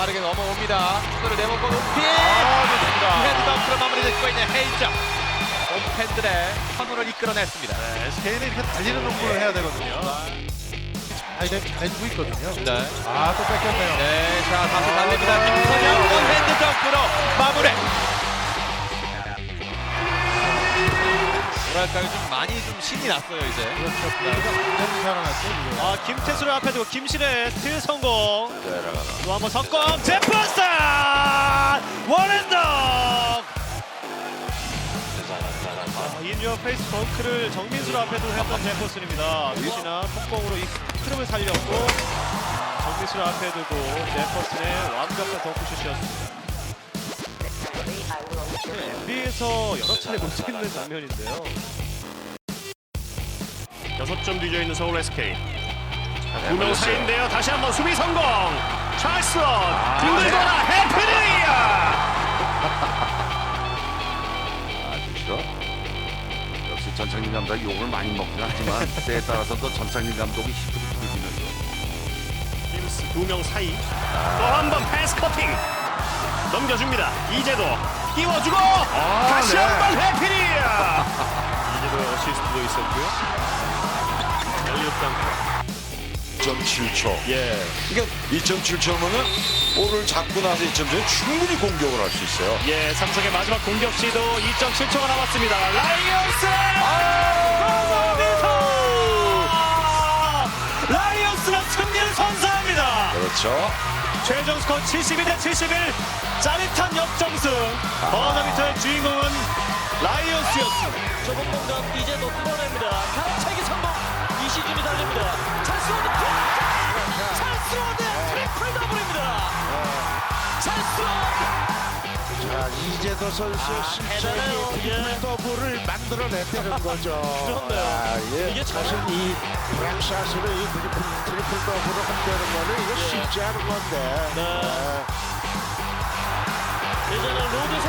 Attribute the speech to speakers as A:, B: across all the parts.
A: 빠르게 넘어옵니다. 수도를 내먹고 높이. 헤드덩크로 마무리 짓고 있는 헤이점. 홈팬들의 선호를 이끌어냈습니다.
B: 네, SK는 이렇게 달리는 농구를 해야 되거든요. 잘 해주고 있거든요.
A: 네.
B: 아, 또 뺏겼네요.
A: 네, 자 다시 달립니다. 김선영 원핸드 덩크로 마무리. 뭐랄까요, 좀 많이 좀 신이 났어요 이제.
B: 그렇죠. 분위기가 완전히 살아났죠, 지금.
C: 아 김태수를 앞에 두고 김신의 스틸 성공. 또 한번 성공 제퍼슨 원앤더 인유어 페이스 덩크를 정민수를 앞에 두고 했던 제퍼슨입니다. 역시나 속공으로 이 흐름을 살렸고 정민수를 앞에 두고 제퍼슨의 완벽한 덩크슛이었습니다 NBA에서 여러 차례 볼 수 있는 장면인데요
D: 6점 뒤져 있는 서울 SK. 두명 사이인데요. 다시 한번 수비 성공. 찰스 딩글 돌아 해피니어.
E: 아, 그렇죠. 역시 전창진 감독이 욕을 많이 먹긴 하지만 때에 따라서 또 전창진 감독이 히트를 부리면서
D: 김스 두 명 사이. 또 한 번 패스 커팅. 넘겨줍니다. 이제도 띄워주고 다시
B: 네.
D: 한번 해피니어. 이제도 어시스트도 있었고요. 엘리엇 덩크.
E: 2.7초.
D: 예.
E: 그러니까 2.7초면은 볼을 잡고 나서 2.7초 충분히 공격을 할 수 있어요.
D: 예, 삼성의 마지막 공격 시도 2.7초가 남았습니다. 라이언스!
C: 라이언스가 승리를 선사합니다
E: 그렇죠.
C: 최종 스코어 71대71 짜릿한 역정승 버너비터의 주인공은 라이온스였습니다
F: 좁은 공간 이제 도 뚫어냅니다. 가로차기 성공. 이시준이 달립니다. 찰스워드 찰스워드 트리플 더블입니다. 찰스워드
G: 자, 이재도 선수의
F: 대단해요.
G: 실책이
F: 예.
G: 트리플 더블을 만들어냈다는 거죠.
F: 그렇네요.
G: 아, 예.
F: 이게 참-
G: 사실 이 브랑샷으로 이 트리플, 트리플 더블을 한다는 거는 이거 쉽지 않은 건데.
F: 네. 이제는 로드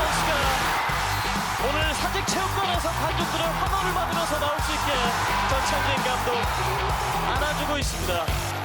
F: 전창진 감독 안아주고 있습니다.